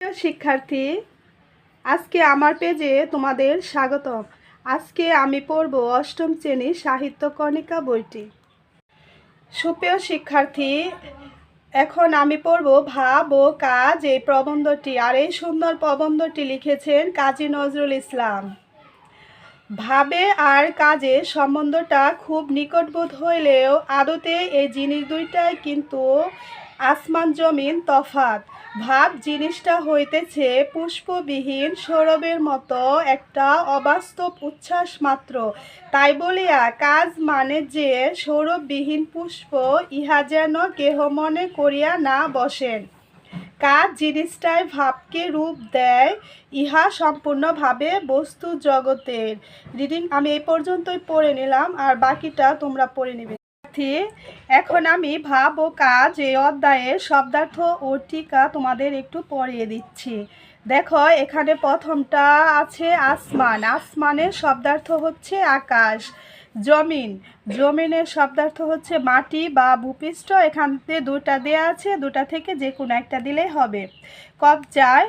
শিক্ষার্থী, আজকে আমার পেজে তোমাদের স্বাগতম। আজকে আমি পড়ব অষ্টম শ্রেণি সাহিত্য কণিকা বইটি। সুপ্রিয় শিক্ষার্থী, এখন আমি পড়ব ভাব ও কাজ, এই প্রবন্ধটি আর এই সুন্দর প্রবন্ধটি লিখেছেন কাজী নজরুল ইসলাম। ভাবে আর কাজে সম্বন্ধটা খুব নিকটবোধ হইলেও আদতে এই জিনিস দুইটাই কিন্তু আসমান জমিন তফাত ভাব জিনিসটা হইতেছে পুষ্পবিহীন সৌরভের মতো একটা অবাস্তব উচ্ছ্বাস মাত্র। তাই বলিয়া কাজ মানে যে সৌরভবিহীন পুষ্প ইহা যেন কেহ মনে করিয়া না বসেন। কাজ জিনিসটাই ভাবকে রূপ দেয়, ইহা সম্পূর্ণভাবে বস্তু জগতের। রিডিং, আমি এই পর্যন্তই পড়ে নিলাম, আর বাকিটা তোমরা পড়ে নেবে। শিক্ষার্থী, এখন আমি ভাব ও কাজ এই অধ্যায়ের শব্দার্থ ও টিকা তোমাদের একটু পড়িয়ে দিচ্ছি। দেখো এখানে প্রথমটা আছে আসমান। আসমানের শব্দার্থ হচ্ছে আকাশ জমিন। জমিনের শব্দার্থ হচ্ছে মাটি বা ভূপৃষ্ঠ। এখান থেকে দুটা দেয়া আছে দুটা থেকে যে কোনো একটা দিলেই হবে। কবজায়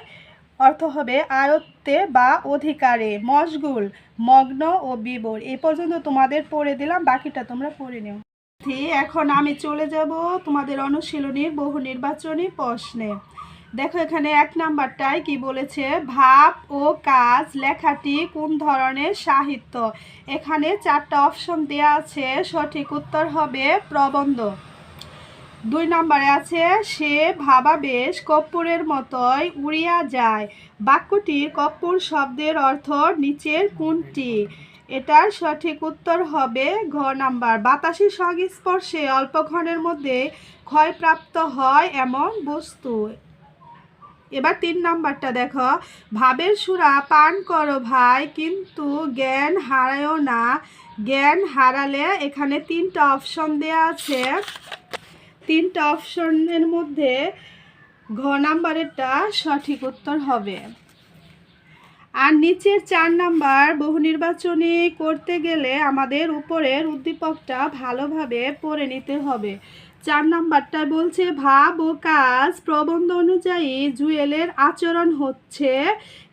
অর্থ হবে আয়ত্তে বা অধিকারে। মশগুল মগ্ন ও বিবর। এই পর্যন্ত তোমাদের পড়ে দিলাম বাকিটা তোমরা পড়ে নিও। এখন আমি চলে যাব তোমাদের অনুশীলনীর বহু নির্বাচনী প্রশ্নে। দেখো এখানে এক নাম্বারটায় কি বলেছে, ভাব ও কাজ লেখাটি কোন ধরনের সাহিত্য? এখানে চারটা অপশন দেওয়া আছে, সঠিক উত্তর হবে প্রবন্ধ। দুই নম্বরে আছে, সে ভাবাবেশ কর্পূরের মতোই উড়িয়া যায়। বাক্যটির কর্পূর শব্দের অর্থ নিচের কোনটি? এটার সঠিক উত্তর হবে ঘ নাম্বার। বাতাসের সংস্পর্শে অল্পক্ষণের মধ্যে ক্ষয়প্রাপ্ত হয় এমন বস্তু। এবার তিন নাম্বারটা দেখো। ভাবের সুরা পান করো ভাই, কিন্তু জ্ঞান হারায়ও না। জ্ঞান হারালে এখানে তিনটা অপশন দেওয়া আছে। তিনটা অপশনের মধ্যে ঘ নাম্বারেরটা সঠিক উত্তর হবে। আর নিচের চার নাম্বার, বহু নির্বাচনী করতে গেলে আমাদের উপরের উদ্দীপকটা ভালোভাবে পড়ে নিতে হবে। চার নাম্বারটা বলছে, ভাব ও কাজ প্রবন্ধ অনুযায়ী জুয়েলের আচরণ হচ্ছে।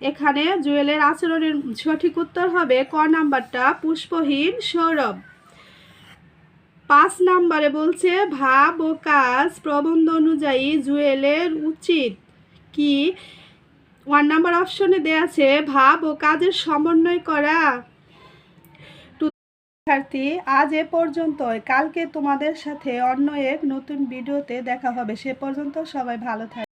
এখানে জুয়েলের আচরণের সঠিক উত্তর হবে, ক নাম্বারটা, পুষ্পহীন সৌরভ। পাঁচ নাম্বারে বলছে, ভাব ও কাজ প্রবন্ধ অনুযায়ী জুয়েলের উচিত। কি? ওয়ান নাম্বার অপশনে দেয়া আছে, ভাব ও কাজের সমন্বয় করা। শিক্ষার্থী, আজ এ পর্যন্তই। কালকে তোমাদের সাথে অন্য এক নতুন ভিডিওতে দেখা হবে। সে পর্যন্ত সবাই ভালো থাকে